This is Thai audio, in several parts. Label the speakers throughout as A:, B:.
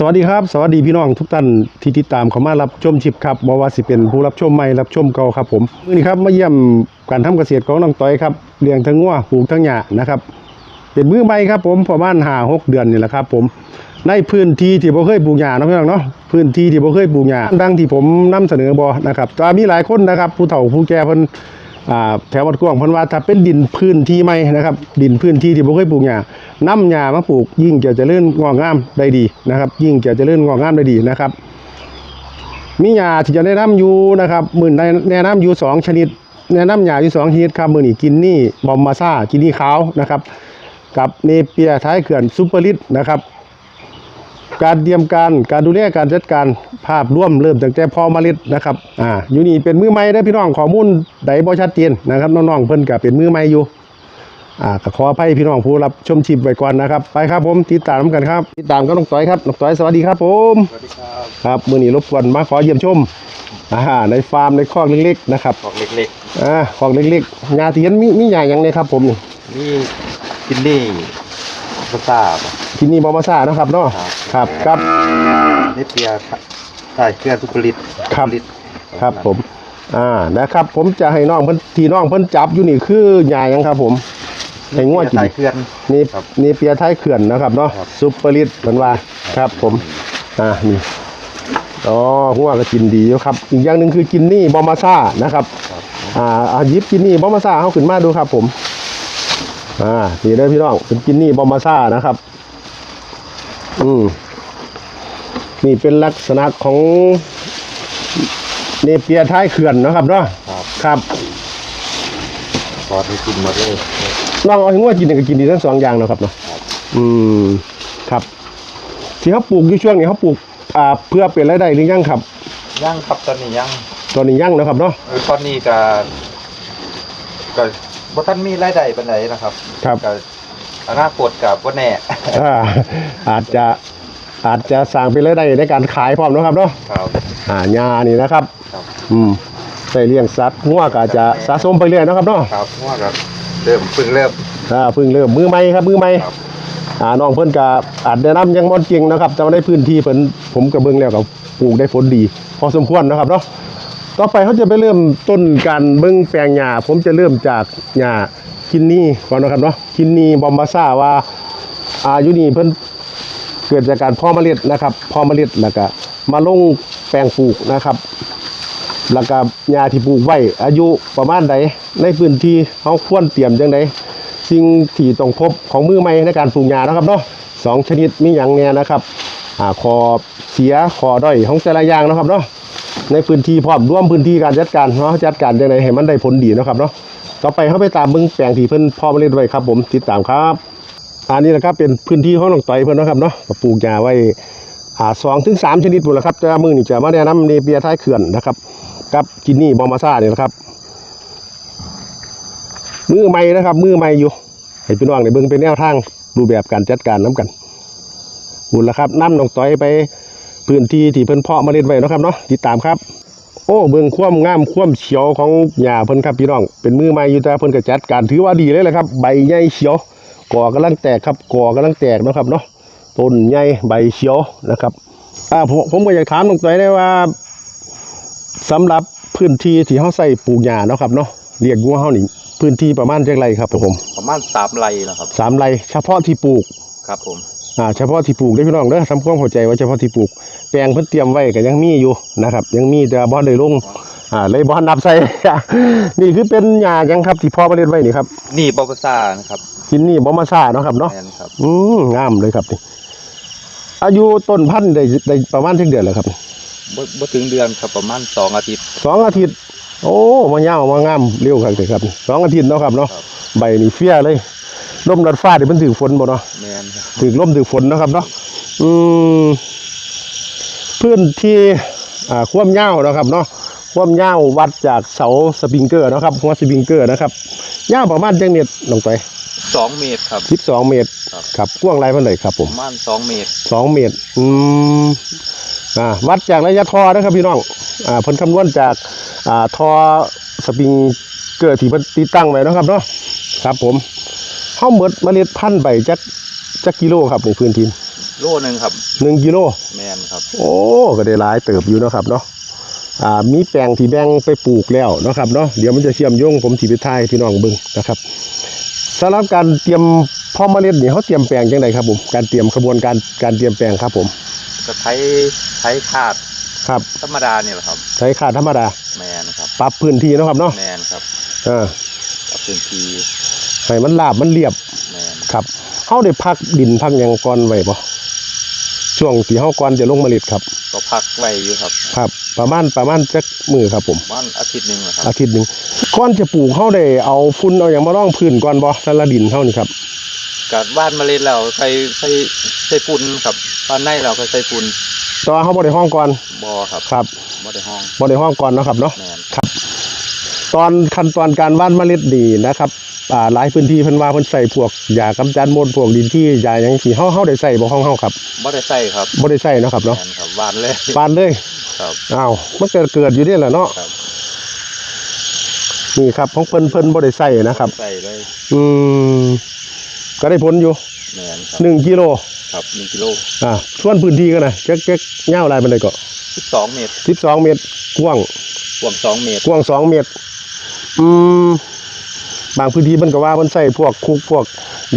A: สวัสดีครับ สวัสดีพี่น้องทุกท่านที่ติดตามเข้ามารับชมชิปครับบ่ว่าสิเป็นผู้รับชมใหม่รับชมเก่าครับผมมื้อนี้ครับมาเยี่ยมการทำเกษตรของน้องต้อยครับเลี้ยงทั้งงัวปลูกทั้งหญ้านะครับเป็นมือใหม่ครับผมประมาณ5 6เดือนนี่แหละครับผมในพื้นที่ที่บ่เคยปลูกหญ้านะพี่น้องเนาะพื้นที่ที่บ่เคยปลูกหญ้าดังที่ผมนำเสนอบ่นะครับแต่มีหลายคนนะครับ ผู้เฒ่าผู้แก่เพิ่นแถววัดกวางเพิ่นว่าถ้าเป็นดินพื้นที่ใหม่นะครับดินพื้นที่ที่บ่เคยปลูกหญ้า นำหญ้ามาปลูกยิ่งจะเจริญงอกงามได้ดีนะครับ ยิ่งจะเจริญงอกงามได้ดีนะครับ มีหญ้าที่จะแนะนำอยู่นะครับมือในแนะนำอยู่สองชนิด แนะนำหญ้าอยู่สองชนิดครับมื้อนี้กินนี่บอมมาซ่ากินนี่ขาวนะครับ กับเนเปียท้ายเขื่อนซุปเปอร์ลิตนะครับการเตรียมการการดูแลการจัดการภาพร่วมเริ่มตั้งแต่พอเมล็ดนะครับอ่าอยู่นี่เป็นมือใหม่ได้พี่น้องข้อมูลใดบ่ชัดเจนนะครับน้องๆเพิ่นก็เป็นมือใหม่อยู่ อ่าก็ขออภัยพี่น้องผู้รับชมชิปไว้ก่อนนะครับ ไปครับผมติดตามกันครับ ติดตามก็น้องต้อยครับน้องต้อยสวัสดีครับผม
B: สวัสดีครับ
A: ครับมื้อนี้รบกวนมาขอเยี่ยมชมอ่าในฟาร์มในคอกเล็กๆนะครับ
B: ของเล็ก
A: อ่าคอกเล็กๆหญ้าที่เห็นมีมีหญ้าหยังเนี่ยครับผมนี่
B: ๆนี่กินนี่ภาษาบ
A: ที่นี่บ่มาซ่าเนาะครับเนาะครับครับ
B: นี่เปียใช่เครื่องทุกผลิต
A: ครับ
B: ผลิต
A: ครับผม อ่านะครับ ผมจะให้น้องเพิ่นที่น้องเพิ่นจับอยู่นี่คือหญ้าหยังครับผม ให้ง่วกิน
B: สายเคลื่อน
A: นี่
B: ครับ
A: นี่เปียท้ายเขื่อนนะครับเนาะ
B: ครับ
A: ซุปเปอร์ลิตเพิ่นว่าครับผม อ่านี่อ๋อหัวก็กินดีอยู่ครับ อีกอย่างหนึ่งคือกินนี่บอมาซ่านะครับ
B: ครับ
A: อ่าอาหยิบกินนี่บอมาซ่าเขาขึ้นมาดูครับ ผม อ่านี่เด้อพี่น้องเป็นกินนี่บอมาซ่านะครับ อืมนี่เป็นลักษณะของเนเปียท้ายเขื่อนนะครับเนาะ
B: ครับ
A: ครับ
B: พอที่กินหมดเลย
A: น้องเอาให้งวดกินเนี่ยก็กินดีทั้งสองอย่างเนาะครับเนาะ
B: ครับ
A: อืมครับ ที่เขาปลูกอยู่ช่วงนี้เขาปลูกอ่าเพื่อเป็นรายได้หรือยังครับ
B: ย่างครับตอนนี้ย่าง
A: ตอนนี้ยังเนาะครับเนาะ
B: เออตอนนี้ก็ก็บ่ทันมีรายได้ปานใดนะครับ
A: ครับ
B: ก็อนาคตกับบ่แน่
A: อ่าอาจจะอาจจะสร้างเป็นรายได้ในการขายพร้อมเนาะครับเนาะ
B: ครับ
A: อ่ายานี่นะครับ
B: ครับ
A: อืมใส่เลี้ยงสัตว์งัวก็อาจจะสะสมไปเรื่อยเนาะครับเนาะ
B: ครับว่าก็ เริ่มเพิ่งเริ่ม
A: อ่าเพิ่งเริ่มมือใหม่ครับมือใหม่
B: ครับ
A: อ่าน้องเพิ่นก็อาจแนะนำยังบ่เก่งนะครับแต่ว่าในพื้นที่เพิ่นผมก็เบิ่งแล้วก็ปลูกได้ผลดี พอสมควรนะครับเนาะต่อไปเขาจะไปเริ่มต้นการเบิ่งแปลงหญ้าผมจะเริ่มจากหญ้าคินนี่ก่อนนะครับเนาะคินนี่บอมบาซ่าว่าอายุนี่เพิ่นเกิดจากการเพาะเมล็ดนะครับเพาะเมล็ดแล้วก็มาลงแปลงปลูกนะครับ แล้วก็หญ้าที่ปลูกไว้อายุประมาณใดในพื้นที่เขาควรเตรียมจังไดสิ่งที่ต้องพบของมือใหม่ในการปลูกหญ้านะครับเนาะสองชนิดมีอย่างแน่นะครับอ่าคอเสียคอด้อยของแต่ละอย่างนะครับเนาะในพื้นที่พร้อมร่วมพื้นที่การจัดการเนาะจัดการจังไดให้มันได้ผลดีนะครับเนาะต่อไปเขาไปตามเบิ่งแปลงที่เพิ่นพ่อมาเล่นไว้ครับ ผมติดตามครับอันนี้นะครับเป็นพื้นที่ของน้องต่อยเพิ่นนะครับเนาะปลูกหญ้าไว้อ่าสองถึงสามชนิดพุ่นละครับแต่ว่ามือนี่จะมาแนะนำเนเปียท้ายเขื่อนนะครับ กับกินนี่บอมาซ่าเนี่ยนะครับ มือใหม่นะครับ มือใหม่อยู่ให้พี่น้องในเบิ่งเป็นแนวทางรูปแบบการจัดการน้กันบุญละครับน้ำน้องต้อยไปพื้นที่ที่เพิ่นเพาะเมาเล่นไว้นะครับเนาะติดตามครับ โอ้เบิ่งความงามความเขียวของหญ้าเพิ่นครับพี่น้อง เป็นมือใหม่อยู่แต่เพิ่นก็จัดการถือว่าดีเลยแหละครับ ใบใหญ่เขียวก่อกำลังแตกครับก่อกำลังแตกนะครับเนาะต้นใหญ่ใบเขียวนะครับอ่าผมผมก็อยากถามน้องต้อยได้ว่า สำหรับพื้นที่ที่เขาใส่ปลูกหญ้าเนาะครับเนาะเรียกงัวเขานี่พื้นที่ประมาณเท่าไรครับผม
B: ประมาณ3ไร่นะครับ
A: สามไร่เฉพาะที่ปลูก
B: ครับผม
A: อ่าเฉพาะที่ปลูกได้อพี่น้องเด้อทำความเข้าใจว่าเฉพาะที่ปลูก แปลงเพิ่นเตรียมไว้ก็ยังมีอยู่นะครับ ยังมีแต่บ่ได้ลงอ่าเลยบ่นับใส่ นี่คือเป็นหญ้ายังครับที่พ่อมาเล่นไว้นี่ครับ
B: นี่บภาษานะครับ
A: กินนี่บ่มาซ่าเนาะครับเนาะ
B: แม่นครับ
A: อืมงามเลยครับนี่อายุต้นพันธุ์ได้ได้ประมาณเท่าเดือนแล้วครับ
B: บ่บ่ถึงเดือนครับประมาณสองอาทิตย์
A: สองอาทิตย์ โอ้มายาวมางามเร็วครับเลยครับสองอาทิตย์เนาะครับเนาะ
B: ครับ
A: ใบนี่เฟี้ยเลยลมดัดฟ้าเดี๋ยวมันถือฝนบ่เนาะ
B: แม่นครับ
A: ถือลมถือฝนเนาะครับเนาะอืมพื้นที่อ่าความยาวเนาะครับเนาะความยาววัดจากเสาสปริงเกอร์เนาะครับหัวสปริงเกอร์นะครับยาวประมาณจังเม็ดลงไป
B: สองเมตรครับ
A: 12เมตร
B: ครับ
A: ครับกว้างไรเท่าไหร่ครับผ
B: ป
A: ม
B: ระมาณสองเมตร
A: สองเมตร อืมอ่า วัดจากระยะทอนะครับพี่น้องอ่าเพิ่นคำนวณจากอ่าทอสปริงเกอร์ที่เพิ่นติดตั้งไว้เนาะครับเนาะครับผมเฮาหมดเมล็ดพันธุ์ใบจักจักกิโลครับในพื้นที่
B: โลหนึงครับ
A: หนึ่งกิโล
B: แมนครับ
A: โอ้ก็ได้หลายเติบอยู่เนาะครับเนาะอ่ามีแปลงที่แบ่งไปปลูกแล้วเนาะครับเนาะเดี๋ยวมันจะเชื่อมโยงผมสิไปทายให้พี่น้องเบิ่งนะครับสำหรับการเตรียมพ่อเมล็ดนี่เขาเตรียมแปลงจังไดครับผมการเตรียมกระบวนการการเตรียมแปลงครับผม
B: ก็ใช้ใช้ขาด
A: ครับ
B: ธรรมดาเนี่ยแหละครับ
A: ใช้ขาดธรรมดา
B: แมนครับ
A: ปรับพื้นที่เนาะครับเนาะ
B: แมนครับ
A: อ่า
B: กับพื้นที่
A: ให้มันราบมันเรียบ
B: แมน
A: ครับเฮาได้พักดินพักหยังก่อนไว้บ่ช่วงที่เฮาก่อนจะลงเมล็ดครับ
B: ก็พักไว้อยู่ครับ
A: ครับ ประมาณประมาณจักมือครับผม
B: วันอาทิตย์หนึ่งนะครับ
A: อาทิตย์หนึงก่อนจะปลูกเฮาได้เอาฝุ่นเอาหยังมาร่องพื้นก่อนบ่สารดินเฮานี่ครับ
B: กัดว่านเมล็ดแล้วใส่ใส่ใส่ฝุ่นครับตอนในเราก็ใส่ฝุ่น
A: แต่ว่าเฮาบ่ได้ห้องก่อน
B: บอครับ
A: ครับ
B: บ่ได้ห้อง
A: บ่ได้ห้องก่อนเนาะครับเนาะ
B: แมน
A: ตอนขั้นตอนการหว่านเมล็ดดีนะครับอ่าหลายพื้นที่เพิ่นว่าเพิ่นใส่พวกยากำจัดมดพวกดินที่ยาหยังสิเฮาเฮาได้ใส่บ่ห้องเฮาครับ
B: บ่ได้ใส่ครับ
A: บ่ได้ใส่เนาะครับ
B: แม
A: เนาะ
B: นครับหวานเลย
A: ปานเลย
B: ครับ
A: อ้าวมันเกิดเกิดอยู่นี่แหละเนาะ
B: ครับ
A: นี่ครับของเพิ่นเพิ่นบ่ได้ใส่นะครับ
B: ใส่เลย
A: อืม ก็ได้ผลอยู่
B: แมนครับ
A: หนึ่งกิโล
B: ครับหนึ่งกิโล
A: อ่าส่วนพื้นที่ก็นะเจ๊กเจ๊กเงาวลายมันเลยก็
B: สิบสองเมตร
A: สิบสองเมตรกว้าง
B: กว้างสองเมตร
A: กว้างสองเมตร อืมบางพื้นที่มันก็ว่ามันใส่พวกคุกพวก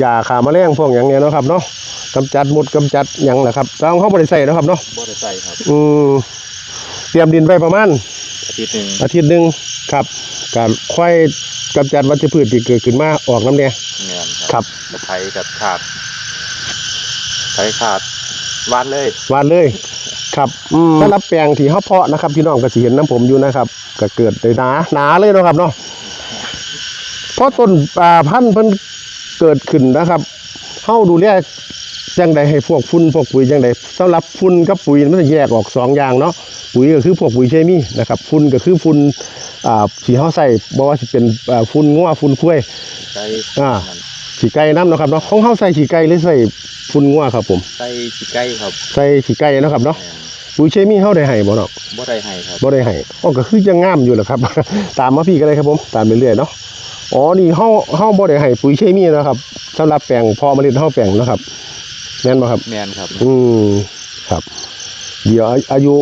A: ยาขาแมลงพวกอย่างเนี้ยเนาะครับเนาะกำจัดมดกำจัดหยังแหละครับแต่ของเขาบ่ได้ใส่เนาะครับเนาะ
B: บ่ได้ใส่ครับ
A: อืมเตรียมดินไว้ประมาณ
B: อาทิตย์หนึ่ง
A: อาทิตย์หนึ่งครับการค่อย กำจัดวัชพืชที่เกิดขึ้นมาออกน้ำเนี่ย
B: แมน
A: ครับ
B: กระไทยกับขาดไทยขาดหวานเลย
A: หวานเลยครับสำหรับแปลงที่เขาเพาะนะครับพี่น้องก็สิเห็นน้ำผมอยู่นะครับก็เกิดได้หนาหนาเลยเนาะครับเนาะเพราะต้นป่าพันธุ์เพิ่นเกิดขึ้นนะครับเฮาดูแลจังใดให้พวกฝุ่นพวกปุ๋ยจังใดสำหรับฝุ่นกับปุ๋ยมันจะแยกออกสองอย่างเนาะปุ๋ยก็คือพวกปุ๋ยเคมีนะครับฝุ่นก็คือฝุ่น อ่าที่เฮาใส่บ่ว่าสิเป็นอ่าฝุ่นงัวฝุ่นควาย
B: ใส่
A: อ่า
B: นั่น
A: ขี้ไก่น้ำเนาะครับเนาะของเฮาใส่ขี้ไก่หรือใส่ฝุ่นงัวครับผม
B: ใส่ขี้ไก่ครับ
A: ใส่ขี้ไก่เนาะครับเนาะ
B: แม่น
A: ปุ๋ยเคมีเฮาได้ให้บ่เนาะ
B: บ่ได้ให้ครับ
A: บ่ได้ให้อ๋อก็คือยังงามอยู่แหละครับ ตามมาพี่ก็ได้ครับผม ตามไปเรื่อยเนาะ อ๋อ นี่เฮาเฮาบ่ได้ให้ปุ๋ยเคมีนะครับสำหรับแปลงพอเมล็ดเฮาแปลงนะครับแม่นบ่ครับ
B: แมนครับ
A: อืมครับ เดี๋ยวอาอายุ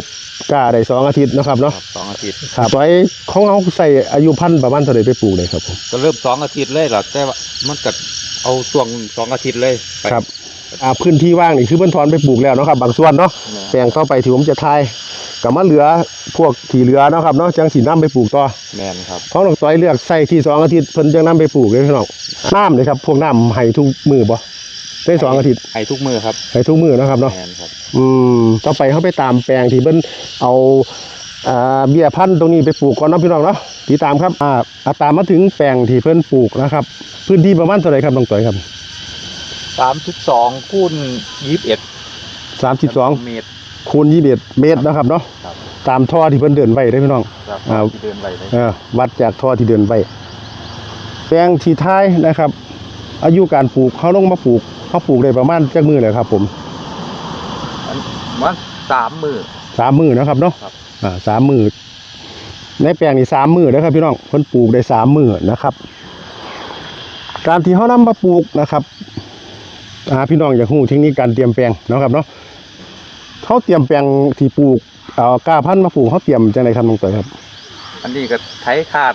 A: กล้าได้สองอาทิตย์เนาะครับเนาะ
B: ครับสองอาทิตย์
A: ครับไว้ของเฮาใส่อายุพันธุ์ประมาณเท่าใดไปปลูกได้ครับผม
B: ก็เริ่มสองอาทิตย์เลยหรอแต่ว่ามันก็เอาช่วงสองอาทิตย์เลยไป
A: ครับอ่าพื้นที่ว่างนี่คือเพิ่นถอนไปปลูกแล้วเนาะครับบางส่วนเนาะ
B: แม่น
A: แปลงต่อไปที่ผมจะทายก็มาเหลือพวกที่เหลือเนาะครับเนาะจังสินํไปปลูกต่อ
B: แมนครับ
A: ของน้องต้อยเลือกใส่ที่สองอาทิตย์เพิ่นจังนํไปปลูกเลยพี่น้องน้ำเลยครับพวกน้ำให้ทุกมือบ่ได้สองอาทิตย์
B: ให้ทุกมือครับ
A: ให้ทุกมือเนาะครับเนาะ
B: แมนครับ
A: อืมต่อไปเขาไปตามแปลงที่เพิ่นเอาอ่าเบี้ยพันธุ์ตรงนี้ไปปลูกก่อนเนาะพี่น้องเนาะติดตามครับอ่าอ่าตามมาถึงแปลงที่เพิ่นปลูกนะครับ พื้นที่ประมาณเท่าไหร่ครับน้องต้อยครับ
B: สามสิบสองคูณยี่สิบเอ็ด
A: 32
B: เมตร
A: คูณ21เมตรนะครับเนาะ
B: ครับ
A: ตามท่อที่เพิ่นเดินไว้เด้อพี่น้อง
B: ครับ
A: อ่า
B: ที่เดินไปเลย
A: เออวัดจากท่อที่เดินไปแปลงที่ท้ายนะครับ อายุการปลูกเขาลงมาปลูกเขาปลูกได้ประมาณจักมือเลยครับผม
B: อัน มันสามมือ
A: สามมือนะครับเนาะ
B: ครับ
A: อ่าสามมือในแปลงนี่สามมือนะครับ พี่น้องเพิ่นปลูกได้สามมือนะครับ การที่เขานำมาปลูกนะครับอ่าพี่น้องอยากรู้เทคนิคการเตรียมแปลงเนาะครับเนาะเขาเตรียมแปลงที่ปลูกเอากล้าพันธุ์มาปลูกเขาเตรียมจังไดครับน้องเตยครับ
B: อันนี้ก็ไถขาด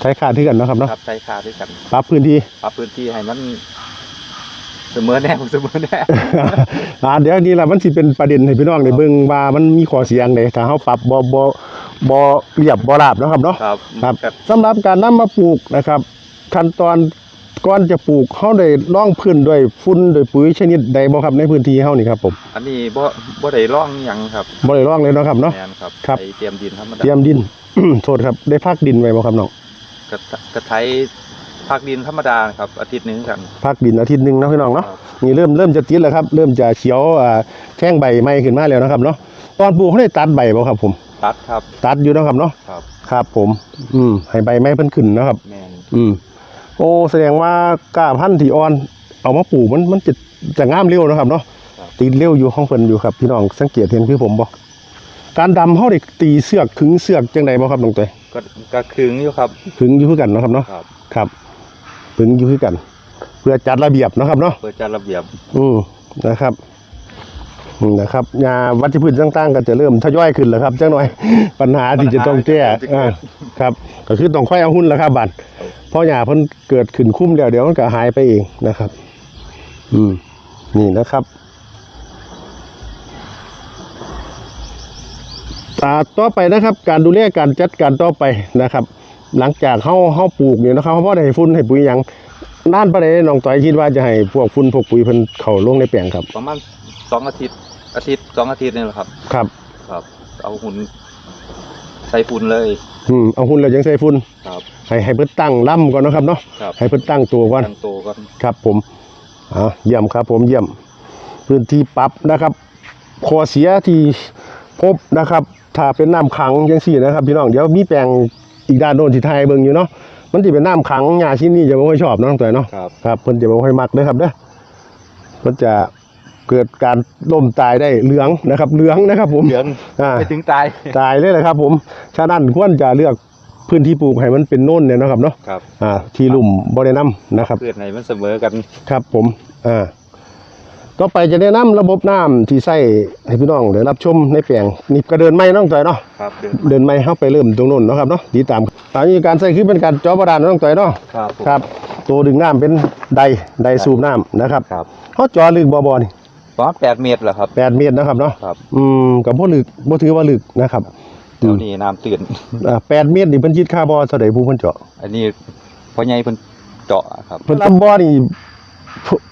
A: ใช้ขาดที่กันเนาะครับเนาะ
B: ครับไถขาดด้วยกัน
A: ปรับพื้นที่
B: ปรับพื้นที่ให้มัน เสมอแน่เสมอแน่
A: อ่าเดี๋ยวนี้ล่ะมันสิเป็นประเด็นให้พี่น้องได้เบิ่งว่ามันมีข้อเสียงใดถ้าเฮาปรับบ่บ่บ่เรียบบ่ราบเนาะครับเนาะ
B: ครับ
A: ครับ
B: ก็
A: สำหรับการนำมาปลูกนะครับ ขั้นตอนก่อนจะปลูกเฮาได้ร่องพื้นด้วยฝุ่นด้วยปุ๋ยชนิดใดบ่ครับในพื้นที่เฮานี่ครับผม
B: อันนี้บ่บ่ได้ร่องหยังครับ
A: บ่ได้ร่องเลยเนาะครับเนาะ
B: แมนครับ
A: ครับ
B: ไถเตรียมดินธรรมดา
A: เตรียมดิน โทษครับได้พักดินไว้บ่ครับน้อง
B: กระกระไถ พักดินธรรมดาครับอาทิตย์หนึงกัน
A: พักดินอาทิตย์หนึงเนาะพี่น้องเนาะ
B: ครับ
A: นี่เริ่มเริ่มจะติดแล้วครับ เริ่มจะเขียวอ่าแข้งใบใหม่ขึ้นมาแล้วนะครับเนาะตอนปลูกเขาได้ตัดใบบ่ครับผม
B: ตัดครับ
A: ตัดอยู่เนาะครับเนาะ
B: ครับ
A: ครับผม อืมให้ใบไม้เพิ่นขึ้นนะครับ
B: แมน
A: อืม โอ้แสดงว่ากล้าพันธุ์ที่อ่อน เอามาปลูกมันมันจะจะงามเร็วนะครับเนาะตีเร็วอยู่ของเพิ่นอยู่ครับ พี่น้องสังเกตเห็นคือผมบ่การดำเฮาได้ตีเสือกขึงเสือกจังไดบ่ครับน้องเตย
B: ก็ก็คึงอยู่ครับ
A: ขึงอยู่คือกันเนาะครับเนาะ
B: ครับ
A: ครับ ขึงอยู่คือกัน เพื่อจัดระเบียบเนาะครับเนาะ
B: เพื่อจัดระเบียบ
A: อืมนะครับอืมนะครับยาวัชพืชต่างๆ ก็จะเริ่มทยอยขึ้นแล้วครับจังหน่อยปัญหาที่จะต้องแก้อ่าครับ ก็คือต้องค่อยเอาหุ้นแล้วครับบัตรเพราะยาเพิ่นเกิดขึ้นคุ้มเดียวเดี๋ยวมันก็หายไปเองนะครับ อืม นี่นะครับอ่าต่อไปนะครับ การดูแลการจัดการต่อไปนะครับ หลังจากเฮาเฮาปลูกเนี่ยนะครับเฮาบ่ได้ให้ฝุ่นให้ปุ๋ยหยังนานปานใดน้องต้อยคิดว่าจะให้พวกฝุ่นพวกปุ๋ยเพิ่นเข้าลงในแปลงครับ
B: ประมาณสองอาทิตย์ อาทิตย์สองอาทิตย์นี่แหละครับ
A: ครับ
B: ครับ เอาหุ่นใส่ฝุ่นเลย
A: อืมเอาหุ่นแล้วยังใส่ฝุ่น
B: ครับ
A: ให้ให้เพิ่นตั้งล่ำก่อนเนาะครับเนาะ
B: ครับ
A: ให้เพิ่นตั้งตัวก่อน
B: ตั้งโตก่อน
A: ครับผมอ่าเยี่ยมครับผมเยี่ยม พื้นที่ปรับนะครับข้อเสียที่พบนะครับ ถ้าเป็นน้ำขังจังซี่นะครับ พี่น้องเดี๋ยวมีแปลง อีกด้านโน้นที่ไทยเบิ่งอยู่เนาะมันสิเป็นน้ำขังหญ้าชิ้นนี้จะบ่ค่อยชอบเนาะน้องตัวเนาะ
B: ครับ
A: ครับเพิ่นจะบ่ค่อยมักเด้อครับเด้อมันจะเกิดการล่มตายได้เหลืองนะครับ เหลืองนะครับ ผม
B: เหลือง
A: อ่า
B: ไปถึงตาย
A: ตายเลยแหละครับ ผมฉะนั้นควรจะเลือกพื้นที่ปลูกให้มันเป็นโน่นเนี่ยนะครับเนาะ
B: ครับ
A: อ่าที่ลุ่มบ่ได้นํนะครับ
B: เพื่อนไหนมันเสมอกัน
A: ครับผมอ่า ต่อไปจะแนะนำระบบน้ำที่ใส่ให้พี่น้องได้รับชมในแปลงนี่ก็เดินไม้น้องต่อยเนาะ
B: ครับเดิน
A: เดินไม้เข้าไปเริ่มตรงโน้นเนาะครับเนาะติดตามตามนี้การใส่คือเป็นการเจาะบาดาลน้องต่อยเนาะ
B: ครับผม
A: ครับตัวดึงน้ำเป็นไดไดสูบน้ำนะครับ
B: ครับ
A: เขาเจาะลึกบ่บ่นี่
B: ประมาณแปดเมตรเหรอครับ
A: แปดเมตรนะครับเนาะ
B: ครับ
A: อืมกับบ่ลึกบ่ถือว่าลึกนะครับ
B: เดี๋ยวนี้น้ำตื่น
A: อ่าแปดเมตรนี่เพิ่นคิดค่าบ่เท่าใดผู้เพิ่นเจาะ
B: อันนี้พ่อใหญ่เพิ่นเจาะครับ
A: เพิ่นรับบ่นี่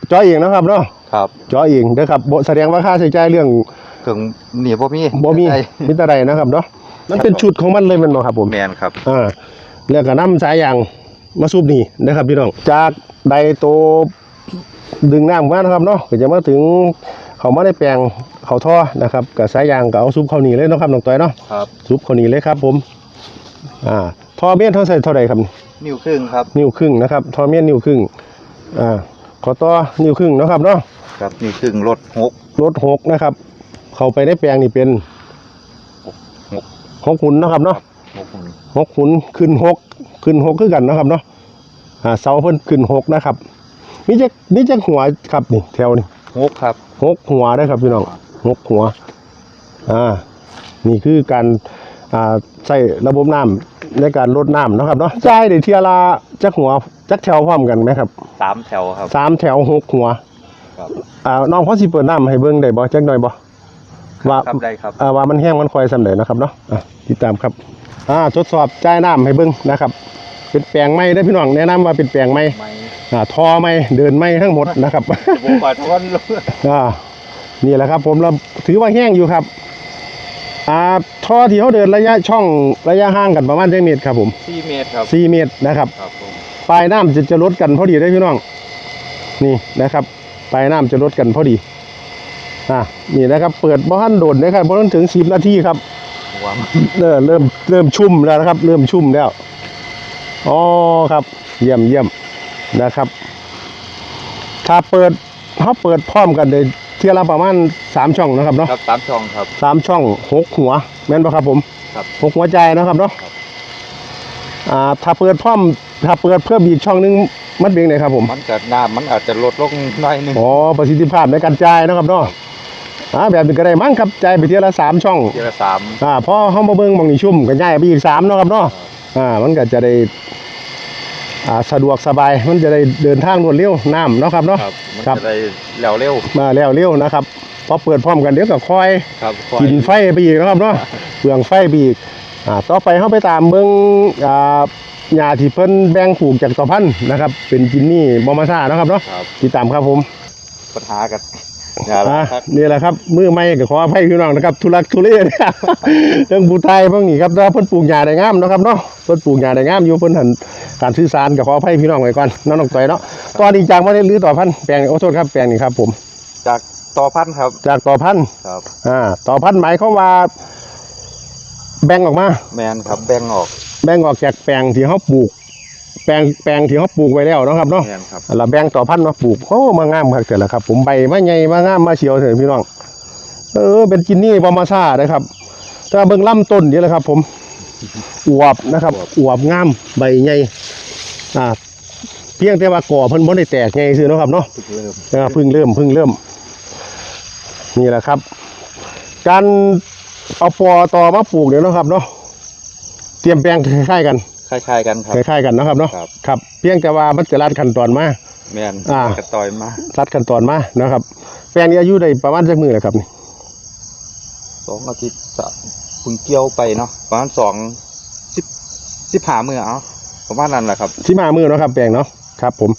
A: เจาะเองนะครับเนาะ
B: ครับ
A: เจาะเองเด้อครับบ่แสดงว่าค่าใช้จ่ายเรื่อง
B: เครื่องนี่บ่มี
A: บ่มี
B: ได้
A: มิตรใดนะครับเนาะมันเป็นชุดของมันเลยแมันบ่ครับผม
B: แมนครับ
A: อ่าแล้วก็นํสายยางมาสูบนี่นะครับพี่น้องจากไดโตดึงน้ำมานะครับเนาะก็จะมาถึงเขามาได้แปลงเขาท่อนะครับกับสายยางก็เอาซุปเข้านี่เลยเนาะครับน้องต้อยเนาะ
B: ครับ
A: ซุปเข้านี่เลยครับ ผม อ่าท่อเมียนเท่าใส่เท่าใดครับ
B: นิ้วครึ่งครับ
A: นิ้วครึ่งนะครับท่อเมียนนิ้วครึ่งอ่าขอต่อนิ้วครึ่งเนาะครับเนาะ
B: ครับนิ้วครึ่งรถหก
A: รถหกนะครับ เข้าไปในแปลงนี่เป็น
B: หก
A: หกหุ่นเนาะครับเนาะ
B: หกหุ่น
A: หกหุ่นขึ้นหกขึ้นหกคือกันเนาะครับเนาะอ่าเสาเพิ่นขึ้นหกนะครับมีจักมีจักหัวครับนี่แถวนี่
B: หกครับ
A: หกหัวได้อครับพี่น้องหกหัวอ่านี่คือการอ่าใช้ระบบน้ำในการลดน้ำเนาะครับเนาะจ่ายได้เทียละจักหัวจักแถวพร้อมกันไหมครับ
B: สามแถวครับ
A: สามแถวหกหัว
B: ครับ
A: อ่าน้องเขาสิเปิดน้ำให้เบิ่งได้บ่จักหน่อยบ่ว่า
B: ครับได้ครับ
A: อ่าว่ามันแห้งมันคอยสำเร็จนะครับเนาะอะติดตามครับอ่าทดสอบจ่ายน้ำให้เบิ่งนะครับ เป็นแปลงไม้ได้อพี่น้องแนะนำว่าเป็นแปลงไม้
B: ไม่
A: อ่าทอไม้เดินไม้ทั้งหมดนะครับ
B: ผมขอโทษลูก
A: อ่านี่แหละครับผมเราถือว่าแห้งอยู่ครับอ่าท่อที่เขาเดินระยะช่องระยะห่างกันประมาณเท่เมตรครับผม
B: สี่เมตรครับ
A: สี่เมตรนะครับ
B: ครับผม
A: ปลายน้ำจะจะลดกันพอดีได้อพี่น้อง นี่นะครับป ลายน้ำจะลดกันพอดีอ่านี่นะครับ เปิดบ้านโดดนะครับเพราะนั้นถึงสิบนาทีครับ
B: หัวมัน
A: เริ่มเริ่มเริ่มชุ่มแล้วนะครับ เริ่มชุ่มแล้วอ๋อครับ เยี่ยมเยี่ยมนะครับ ถ้าเปิดเขาเปิดพร้อมกันเลยเที่ยละประมาณสามช่องนะครับเนาะ
B: ครับสามช่องครับ
A: สามช่องหกหัวแม่นปะครับผม
B: ครับ
A: หกหัวใจนะครับเนาะ
B: ครับ
A: อ่าถ้าเปิดพร้อม ถ้าเปิดเพิ่มอีกช่องหนึง มันเป็นไงครับผม
B: มันจะน้ำมันอาจจะลดลงหน่อยหนึง
A: อ๋อประสิทธิภาพในการจ่ายนะครับเนาะอ่าแบบนี้ก็ได้มั้งครับจ่ายไปเที่ยละสามช่อง
B: ทีละสาม
A: อ่าพอเขามาเบิ้งบางนี่ชุ่มก็ย้ายไปอีกสามเนาะครับเนาะอ่ามันก็จะได้อ่าสะดวกสบายมันจะได้เดินทางรวดเร็วน้ำเนาะครับเนาะ
B: ครับมัน
A: ครับ
B: จะได้แล้วเร็ว
A: มาแล้วเร็วนะครับพอเปิดพร้อมกันเดี๋ยวก็คอย
B: ครับคอย
A: กินไฟไปอีกนะครับเนาะเปลืองไฟไปอีกอ่าต่อไปเข้าไปตามเบิ้งอ่า หญ้าที่เพิ่นแบ่งปลูกจากต่อพันธุ์นะครับ เป็นจินนี่บอมาซ่าเนาะครับเนาะ
B: ครับ
A: ติดตามครับผม
B: ปัญหากันอย่าละ
A: อ่า
B: ครับ
A: นี่แหละครับมือไม่ก็ขออภัยพี่น้องนะครับทุลักทุเลนะครับเรื่องบูไทยพวกนี้ครับถ้าเพิ่นปลูกหญ้าได้งามเนาะครับเนาะเพิ่นปลูกหญ้าได้งามอยู่เพิ่นหันการสื่อสารก็ขออภัยพี่น้องไว้ก่อนน้องน้องต่อยเนาะตอนนี้จากมาได้รื้อต่อพันธุ์แปลงโอ้โทษครับแปลงนี่ครับผม
B: จากต่อพันธุ์ครับ
A: จากต่อพันธุ์
B: ครับ
A: อ่าต่อพันธุ์หมายความว่า แบ่งออกมา
B: แมนครับแบ่งออก
A: แบ่งออกจากแปลงที่เขาปลูก แปลงแปลงที่เขาปลูกไว้แล้วเนาะครับเนาะ
B: แมนครับ
A: เราแบ่งต่อพันธุ์มาปลูกโอ้มางามครับเกิดแล้วครับ ผมใบมาใหญ่มางามมาเฉียวเถอะพี่น้อง เออ เป็นกินนี่บอมาซ่านะครับถ้าเบิ่งลำต้นนี่แหละครับ ผมอวบนะครับอวบงามใบใหญ่อ่าเพียงแต่ว่าก่อเพิ่นบ่ได้แตกไงซื่อเนาะครับเนาะ
B: ทุกเริ่ม
A: นะครับเพิ่งเริ่มเพิ่งเริ่ม นี่แหละครับ การเอาปอต่อมาปลูกเดี๋ยวเนาะครับเนาะ เตรียมแปลงคล้ายๆกัน
B: คล้ายๆกันครับ
A: คล้ายๆกันเนาะครับเนาะ
B: ครับ
A: ครับเพียงแต่ว่ามันจะลัดขั้นตอนมา
B: แม่น
A: อ่า
B: กระต่อยมา
A: ลัดขั้นตอนมานะครับ แปลงนี้อายุได้ประมาณจักมือแหละครับนี่
B: สองอาทิตย์จะเพึ่งเกี่ยวไปเนาะประมาณสองสิบสิบหามือเอาประมาณนั้นแหละครับ
A: สิบห้ามือเนาะครับแปลงเนาะครับ ผม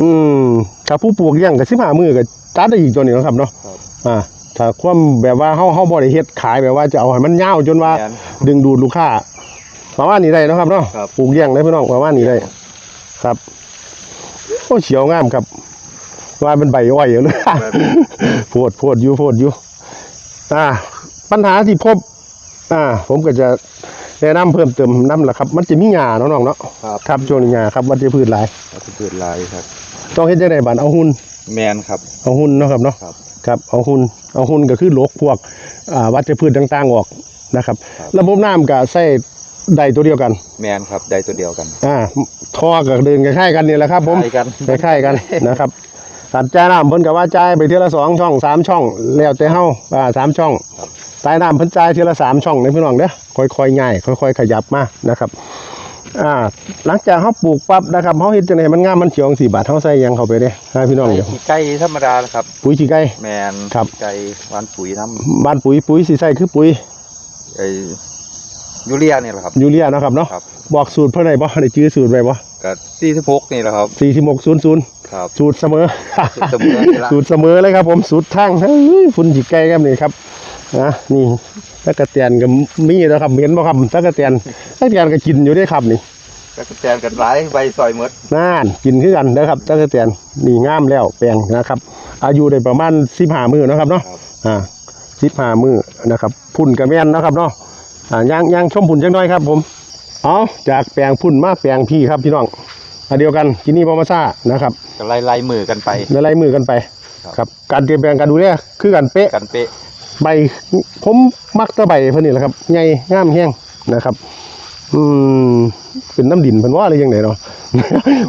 A: อืมถ้าผู้ปลูกเลี้ยงกับสิบห้ามือก็ตัดได้อีกตัวหนึงเนาะครับเนาะ
B: ครับ
A: อ่าถ้าความแบบว่าเฮาเฮาบ่ได้เฮ็ดขายแบบว่าจะเอาให้มันยาวจนว่า
B: แม่น
A: ดึงดูดลูกค้า ประมาณนี้ได้เนาะครับเนาะ
B: ครับ
A: ปลูกเลี้ยงได้พี่น้องประมาณนี้ได้ครับโอ้เฉียวงามครับว่าเป็นใบอ้อยอยู่เลย โพดโพดอยู่โพดอยู่อ่า ปัญหาที่พบ อ่า ผมก็จะแนะนำเพิ่มเติมน้ำแหละครับ มันจะมีหญ้าเนาะน้องเนาะ
B: ครับ
A: ครับช่วงนี้หญ้าครับมันจะพืชหลาย
B: ก็จะเกิดลายครับ
A: ต้องเฮ็ดจังได๋บัดเอาหุ้น
B: แมนครับ
A: เอาหุ้นเนาะครับเนาะ
B: ครับ
A: ครับเอาหุ้นเอาหุ้นก็คือโลกพวกอ่าวัชพืชต่างๆออกนะครับ
B: ครับ
A: ระบบน้ำก็ใส่ ใดตัวเดียวกัน
B: แมนครับได้ตัวเดียวกัน
A: อ่าท่อกับเดินคล้ายๆกันนี่แหละครับ ผม
B: คล้ายกัน
A: คล้ายๆกันนะครับตัดจ่ายน้ำเพิ่นก็ว่าจ่ายไปเทีละสองช่องสามช่อง แล้วแต่เฮาอ่าสามช่องใต้น้ำเพิ่นจ่ายทีละสามช่องในพี่น้องเด้อค่อยๆง่ายค่อย ๆ ขยับมานะครับอ่าหลังจากเฮาปลูกปั๊บนะครับเฮาเฮ็ดจังได๋มันงามมันเขียวจังซี่บาทเฮาใส่หยังเข้าไปเด้ให้พี่น้องเดี๋ยว
B: ขี้ไก่ธรรมดาครับ
A: ปุ๋ยขี้ไก่
B: แมน
A: ครับ
B: ขี้ไก่หวานปุ๋ยน้
A: บ้านปุ๋ยปุ๋ยสิใส่คือปุ๋ยำ
B: ไอ ยูเรียนี่แหละครับ
A: ยูเรียเนาะครับเนาะ
B: ครับ
A: บอกสูตรเพิ่นได้บ่ได้จื้อสูตรไว้บ่
B: กับสี่สิบหกนี่แหละครับ
A: 4600
B: ครับ
A: สูตรเสมอ
B: สูตรเสมอนี่ละ
A: สูตรเสมอเลยครับ ผมสูตรทั้งเฮ้ยฝุ่นจิกไก่ครับนี่ครับนะนี่ตะกะเตียนกับมีแล้วครับเห็นบ่ครับตะกะเตียนตะกะเตียนก็กินอยู่เด้วยครับนี่
B: ก็แตนกันหลายใบซอยหมด
A: น่านกินคือกันนะครับตะกะเตียนนี่งามแล้วแปลงนะครับ อายุได้ประมาณ15มื้อเนาะครับเนาะ
B: ครับ
A: อ่า15มื้อนะครับ พุ่นกระแม่นเนาะครับเนาะ อ่าย่างย่างชมพุ่นจังน้อยครับ ผมเอาจากแปลงพุ่นมาแปลงพี่ครับพี่น้องอันเดียวกันกินนี่บอมาซ่านะครับ
B: ก็ไล่ไล่มือกันไป
A: ละลายมือกันไป
B: ครับ
A: ครับ การเตรียมแปลงการดูแลคือกันเป๊ะ
B: กันเป๊ะ
A: ใบผมมักแตะใบเพิ่นนี่แหละครับใหญ่งามแห้งนะครับ อืมเป็นน้ำดินเพิ่นว่าอะไรยังไงเนาะ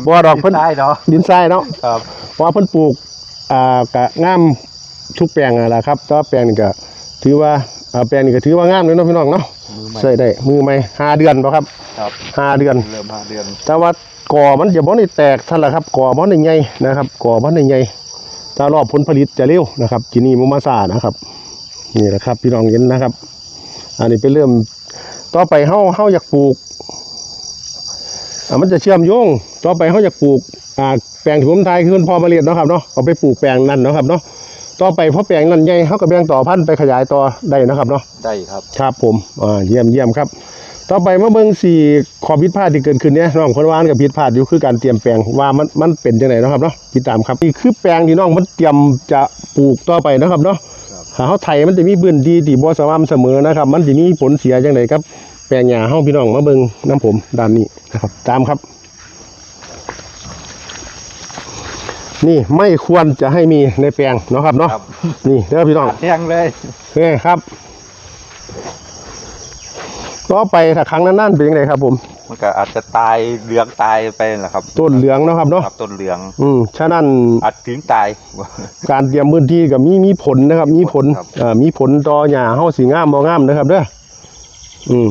A: บ่ดอกเพิ่น
B: ได้เนาะ
A: ดินทรายเนาะ
B: ครับ
A: เพราะว่าเพิ่นปลูกอ่ากะงามทุกแปลงอะล่ะครับแต่ว่าแปลงนี่ก็ถือว่าอ่าแปลงนี่ก็ถือว่างามเลยเนาะพี่น้องเนาะ
B: มือใหม่
A: ใส่ได้มือใหม่ห้าเดือนบ่ครับ
B: ครับ
A: ห้าเดือน
B: เริ่มห้าเดือน
A: แต่ว่าก่อมันจะบ่ได้แตกท่านละครับก่อบ่ได้ใหญ่นะครับก่อบ่ได้ใหญ่ถ้ารอบผลผลิตจะเร็วนะครับกินี่มุมาซานะครับ นี่แหละครับ พี่น้องเห็นนะครับ อันนี้เป็นเริ่มต่อไปเฮาเฮาอยากปลูกอ่ามันจะเชื่อมโยง ต่อไปเฮาอยากปลูกอ่าแปลงที่ผมทายคือพ่อมาเรียนเนาะครับเนาะเอาไปปลูกแปลงนั้นเนาะครับเนาะ ต่อไปพอแปลงนั้นใหญ่เฮาก็แบ่งต่อพันธุ์ไปขยายต่อได้นะครับเนาะ
B: ได้ครับ
A: ครับผมอ่าเยี่ยมเยี่ยมครับ ต่อไปมาเบิ่งสี่ข้อผิดพลาดที่เกิดขึ้นเนี่ยน้องคนวานกับผิดพลาดอยู่คือการเตรียมแปลงว่ามันมันเป็นจังไดเนาะครับเนาะติดตามครับนี่คือแปลงที่น้องมันเตรียมจะปลูกต่อไปนะครับเนาะ
B: ครับ
A: หาเฮาไถมันจะมีพื้นที่ที่บ่สม่ำเสมอนะครับ มันจะมีผลเสียจังไดครับ แปลงหญ้าเฮาพี่น้องมาเบิ่งน้ำผมด้านนี้นะครับ ตามครับ นี่ไม่ควรจะให้มีในแปลงเนาะครับเนาะ
B: ครับ
A: นี่เด้อพี่น้อง
B: แห้งเลย
A: โอเคครับต่อไปถ้าครั้งนั้นนั่นเป็นยังไงครับ ผม
B: มันก็อาจจะตายเหลืองตายไปแหละครับ
A: ต้นเหลืองเนาะครับเนาะ
B: ครับต้นเหลือง
A: อืมฉะนั้น
B: อาจถึงตาย
A: การเตรียมพื้นที่ก็มีมีผลนะครับ มีผล
B: ครับ
A: อ่ามีผลต่อหญ้าเฮาสิงามบ่งามนะครับเด้ออืม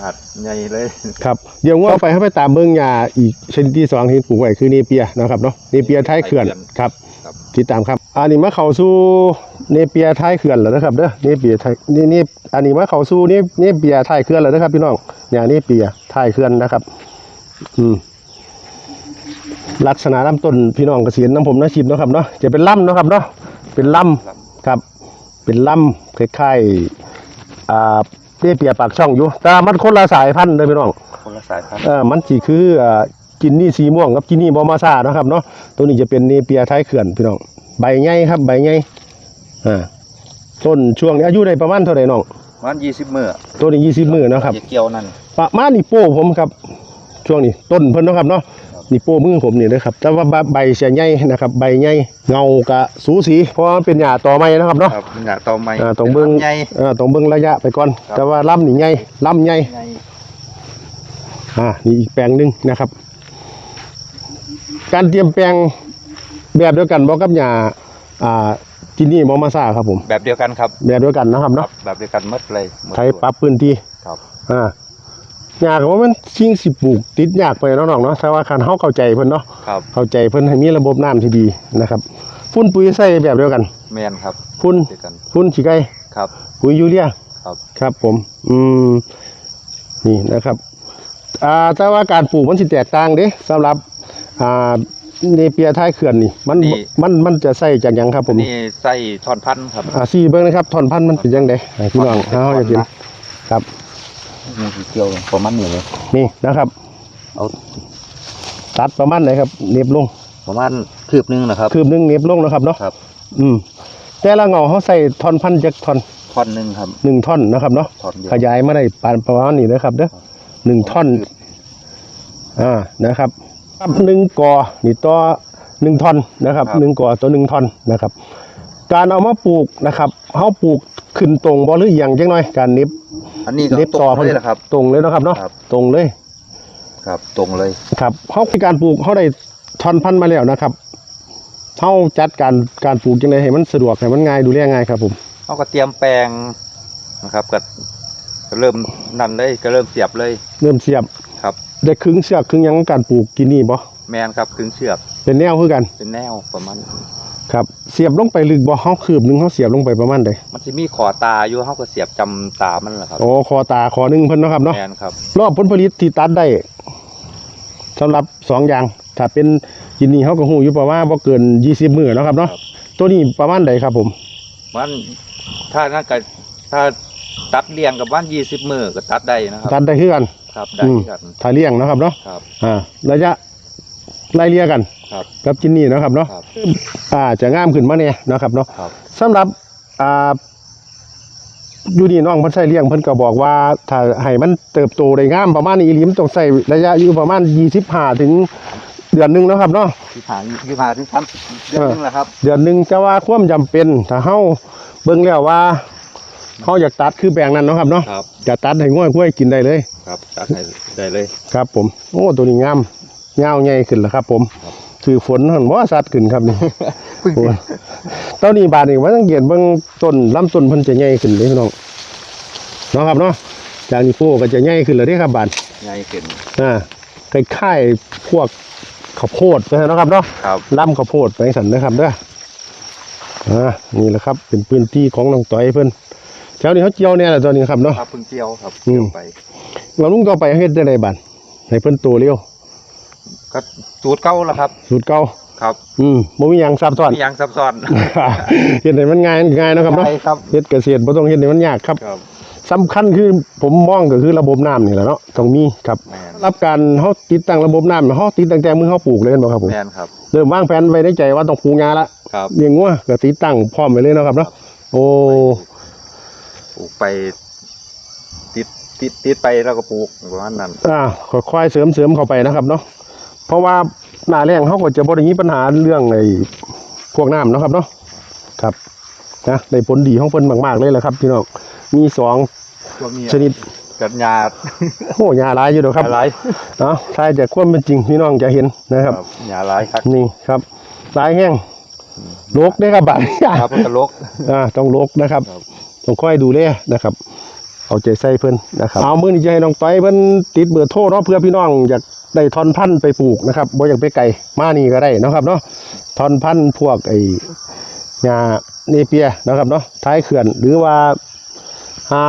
B: อาจใหญ่เลย
A: ครับเดี๋ยวว่าไปให้ไปตามเบิ่งหญ้าอีกชนิดที่สองที่ปลูกไว้คือเนเปียนะครับเนาะเนเปียท้ายเขื่อนครับ
B: ครับ
A: ติดตามครับ อันนี้มาเข้าสู่เนเปียท้ายเขื่อนแล้วนะครับเด้อเนเปียท้ายนี่นี่อันนี้มาเข้าสู่เนเนเปียท้ายเขื่อนแล้วนะครับพี่น้องเนี่ยเนเปียท้ายเขื่อนนะครับ อืมลักษณะลำต้นพี่น้องเกษียณน้ำผมนะชิมเนาะครับเนาะจะเป็นลำเนาะครับเนาะเป็นลำครับ เป็นลำคล้ายๆอ่า เปี้ยเปียปากช่องอยู่แต่มันคนละสายพันธุ์เลยพี่น้อง
B: คนละสายพันธุ์
A: เออมันสิคืออ่ากินนี่สีม่วงกับกินนี่บอมาซาเนาะครับเนาะตัวนี้จะเป็นเนเปียท้ายเขื่อนพี่น้องใบใหญ่ครับใบใหญ่อ่าต้นช่วงนี้อายุได้ประมาณเท่าไหร่น้อง
B: มันยี่สิบมื้อ
A: ตัวนี้ยี่สิบมือเนาะครับ
B: จะเกี่ยวนั่น
A: ประมาณนี่โป้ผมครับ ช่วงนี้ต้นเพิ่นเนาะครับเนาะ นี่โป้มือผมนี่นะครับ แต่ว่าใบใบเสียใหญ่นะครับ ใบใหญ่เงากะสูสี เพราะว่ามันเป็นหญ้าต่อไม้นะครับเนาะ
B: ครับมันหนาต่อไม้
A: อ่าต้องเบิ่ง
B: ใหญ่
A: เออต้องเบิ่งระยะไปก่อน
B: ครับ
A: แต่ว่าลำนี่ใหญ่ลำใหญ่
B: ใหญ่
A: อ่านี่อีกแปลงหนึงนะครับ การเตรียมแปลงแบบเดียวกันบ่กับหญ้าอ่ากินนี่มอมาซ่าครับผม
B: แบบเดียวกันครับ
A: แบบเดียวกันนะครับ
B: ครั
A: เนาะ
B: บแบบเดียวกันหมดเลยหมด
A: ไทยปรับพื้นที่
B: ครับ
A: อ่า ยากว่ามันชิงสิปลูกติดยากไปเนาะน้องเนาะแต่ว่าคันเฮาเข้าใจเพิ่นเนาะ
B: ครับ
A: เข้าใจเพิ่นให้มีระบบน้ำที่ดีนะครับฟุ้นปุ๋ยใส่แบบเดียวกัน
B: แมนครับ
A: ฟุ้น
B: เดียวกัน
A: ฟุ้นขี้ไก่
B: ครับ
A: ปุ๋ยยูเรีย
B: ครับ
A: ครับผม อืมนี่นะครับ อ่าแต่ว่าการปลูกมันสิแตกต่างเด้สำหรับ อ่าเนเปียท้ายเขื่อนนี่ มัน
B: นี่
A: มันมันจะใส่จากหยังครับผม
B: นี่ใส่ทอนพันธุ์ครับ
A: อ่าซี่เบิ่งนะครับท่อนพันธุ์มันเป็นจังไดให้พี่น้อง
B: ท่อน
A: เฮาอยากกิน
B: ท่อนนะ
A: ครับ
B: นี่เกี่ยวประมาณนี้เลย
A: นี่นะครับ
B: เอา
A: ตัดประมาณไหนครับเน็บลง
B: ประมาณคืบหนึงนะครับ
A: คืบหนึงเน็บลงนะครับเนาะ
B: ครับ
A: อืมแต่ละเงาเขาใส่ท่อนพันธุ์จักท่อน
B: ท่อนหนึงครับ
A: หนึ่งท่อนนะครับเนาะ
B: ท่อนเดียว
A: ขยายมาได้ปานประมาณนี้นะครับเด้อหนึ่งท่อนอ่านะครับครับหนึ่งกอนี่ต่อหนึ่งท่อนนะครับ
B: ครับ
A: หนึ่งกอต่อหนึ่งท่อนนะครับ การเอามาปลูกนะครับเขาปลูก ขึ้นตรงบ่หรืออหย่างจังหน่อยการเน็บ
B: อันนี้ก็
A: เน็บ
B: ตร
A: ต่องเพิ่น
B: เลยนะครับ
A: ตรงเลยนะครับเนาะ
B: ครับ
A: ตรงเลย
B: ครับตรงเลย
A: ครับเขาในการปลูกเขาได้ท่อนพันธุ์มาแล้วนะครับเขาจัดการการปลูกจังไดให้มันสะดวกให้มันง่ายดูแลง่ายครับผม
B: เขาก็เตรียมแปลงนะครับก็ก็เริ่มนั่นเลยก็เริ่มเสียบเลย
A: เริ่มเสียบ
B: ครับ
A: ได้ครึ่งเสือกครึ่งหยังการปลูกกินนี่บ่
B: แมนครับครึ่งเชือก
A: เป็นแนวคือกัน
B: เป็นแนวประมาณ
A: ครับเสียบลงไปลึกบ่เฮาคืบหนึงเฮาเสียบลงไปประมาณใด
B: มันจะมีขอตาอยู่เขาก็เสียบจำตามันแหละครับ
A: โอ้คอตาคอหนึงเพิ่นเนาะครับเนาะ
B: แมนครับ
A: รอบผลผลิตที่ตัดได้สำหรับสองอย่าง ถ้าเป็นกินนี่เฮาก็ฮู้อยู่ประมาณบ่เกิน20มื้อเนาะครับเนาะตัวนี้ประมาณใดครับผม
B: มันถ้านั่นก็ถ้าตัดเลี้ยงกับบ้านยี่สิบมือก็ตัดได้นะครับ
A: ตัดได้คือกัน
B: ครับได้
A: อืม
B: ครับ
A: ถ้าเลี้ยงเนาะครับเนาะ
B: ครับ
A: อ่าระยะ ไล่เลี่ยกัน
B: ครับ
A: กับจินนี่เนาะครับเนาะ
B: ครับ
A: อ่าจะงามขึ้นมาเนี่ยนะครับเนาะ
B: ครับ
A: สำหรับอ่าอยู่นี่น้องเพิ่นใส่เลี้ยงเพิ่นก็บอกว่าถ้าให้มันเติบโตได้งามประมาณนี้อีหลีมนต้องใส่ระยะอยู่ประมาณ25ถึงเดือนหนึงเนาะครับเนาะ
B: ที่ผ่านที่ผ่านที่ทำเดือนหนึงแหละครับ
A: เดือนหนึงจะว่าความจำเป็นถ้าเฮาเบิ่งแล้วว่าเฮาอยากตัดคือแปลงนั้นเนาะครับเนาะ
B: ครับ
A: จะตัดให้ง่วยกล้วยกินได้เลย
B: ครับตัดให้ได้เลย
A: ครับผม โอ้ตัวนี้งาม ยาวใหญ่ขึ้นแล้วครับ ผม
B: ครับ
A: คือฝนหั่นบ่สัตว์ขึ้นครับนี่โอ้ยตอนนี้บาดนี่มันต้องเกียนเบิ่งต้นลำต้นเพิ่นจะใหญ่ขึ้นเด้พี่น้องเนาะครับเนาะจากนี้โป้ก็จะใหญ่ขึ้นแล้วเด้ครับบาด
B: ใหญ่ขึ้น
A: อ่าคล้ายๆพวกข้าวโพดไปเนาะครับเนาะ
B: ครับ
A: ลำข้าวโพดไปสั่นนะครับเด้ออ่านี่แหละครับ เป็นพื้นที่ของน้องต้อยเพิ่นแถวนี้เขาเจียวเนี่ยแหละตอนนี้ครับเนาะ
B: ครับเพิ่งเกี่ยวครับ
A: อืม
B: เกี่ยวไป
A: เราลุงต่อไปเฮ็ดได้ไดบาดให้เพิ่นโตเร็ว
B: ก็สูตรเก่าแล้วครับ
A: สูตรเก่า
B: ครับ
A: อืมบ่มีหยังซับซ้อน
B: มีอย่างซับซ้อน
A: เฮ็ดให้มันง่ายง่ายเนาะครับเนาะ
B: ใช่ครับ
A: เฮ็ดเกษตรบ่ต้องเฮ็ดให้มันยากครับ
B: ครับ
A: สำคัญคือผมมองก็คือระบบน้ำนี่แหละเนาะต้องมีครับ
B: แมน
A: รับการเฮาติดตั้งระบบน้ำเฮาติดตั้งแต่มือเฮาปลูกเลยแม่นบ่ครับผม
B: แมนครับ
A: เริ่มวางแผนไว้ในใจว่าต้องปลูกงาละ
B: ครับ
A: เลี้ยงงัวก็ติดตั้งพร้อมไว้เลยเนาะครับเนาะโอ้
B: ปลูกไปติดติดติดไปแล้วก็ปลูกประมาณนั้น
A: อ่าค่อยๆเสริมเสริมเข้าไปนะครับเนาะ เพราะว่าหน้าแรงเฮาก็จะบ่ได้มีปัญหาเรื่องไอ้พวกน้ำเนาะครับเนาะครับนะได้ผลดีของเพิ่นมากๆเลยแหละครับพี่น้องมีสอง
B: ช่วงนี้
A: ชนิด
B: กัญญา
A: โอ้ยาหลายอยู่เด้อครับ
B: อะไร
A: เนาะถ้าจากความเป็นจริงพี่น้องจะเห็นนะครับ
B: ยาหลายครับ
A: นี่ครับลายแห้งลกได้ครับบาด
B: ครับมันก็ลก
A: อ่าต้องลกนะครับ
B: ครับ
A: ต้องค่อยดูแลนะครับ เอาใจใส่เพิ่นนะครับเอามื้อนี้จะให้น้องต้อยเพิ่นติดเบอร์โทรเนาะเพื่อพี่น้องอยากได้ทอนพันธุ์ไปปลูกนะครับบ่อยากไปไกลมานี่ก็ได้เนาะครับเนาะทอนพันธุ์พวกไอ้หญ้าเนเปียนะครับเนาะท้ายเขื่อนหรือว่าหา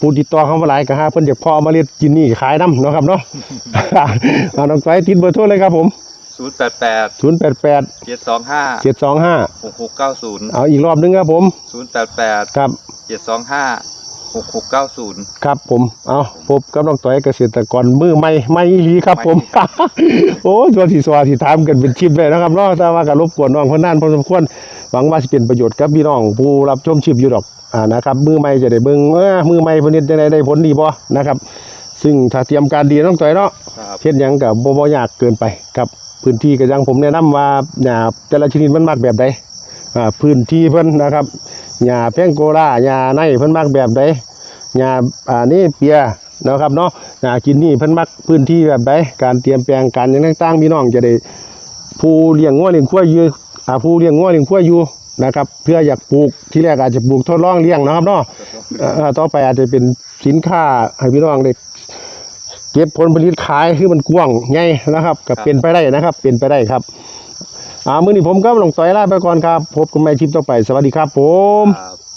A: ผู้ติดต่อเข้ามาหลายก็หาเพิ่นอยากเพาะเอาเมาเล็ดกินนี่ขายน้ำเนาะครับเนาะเอาน้องต้อยติดเบอร์โทรเลยครับผม
B: ศูนย์แปดแปด
A: 088
B: เจ็ดสองห้า
A: 725
B: หกหกเก้าศูนย์
A: เอาอีกรอบนึงครับผม
B: ศูนย์แปดแปด
A: ครับ
B: เจ็ดสองห้า หกหกเก้าศูนย์
A: ครับผม เอาพบกับน้องต้อยเกษตรกรมือใหม่ไม่อีหลีครับผม โอ้ยตัวที่สวาที่ถามกันเป็นชิปเลยนะครับเนาะแต่ว่าก็รบกวนน้องคนนั้นพอสมควร หวังว่าสิเป็นประโยชน์กับพี่น้องผู้รับชมชิปอยู่ดอก อ่า นะครับ มือใหม่จะได้เบิ่งเออมือใหม่เพิ่นเฮ็ดจังไดได้ผลดีบ่นะครับ ซึ่งถ้าเตรียมการดีน้องต้อยเนาะ
B: ครับ
A: เฮ็ดหยังก็บ่บ่ยากเกินไปครับ พื้นที่ก็อยังผมแนะนำว่าหญ้าแต่ละชนิดมันมักแบบใดอ่า พื้นที่เพิ่นนะครับหญ้าเพงโกล่าหญ้าในเพิ่นมักแบบใดหญ้าอ่านี่เปียนะครับเนาะหญ้ากินนี่เพิ่นมักพื้นที่แบบใดการเตรียมแปลงการอย่างต่างๆพี่น้องจะได้ผู้เลี้ยงง้วเลี้ยงพั้ยอยู่อ่าผู้เลี้ยงง้วเลี้ยงพั้ยอยู่นะครับเพื่ออยากปลูกที่แรกอาจจะปลูกทดลองเลี้ยงนะครับเนาะต่อไปอาจจะเป็นสินค้าให้พี่น้องได้เก็บผลผลิตขายคือมันกว้างไงนะครับกับเป็นไปได้นะครับ เป็นไปได้ครับ อ่ามื้อนี้ผมก็ลงสอยลาไปก่อนครับพบกันใหม่คลิปต่อไปสวัสดีครับผม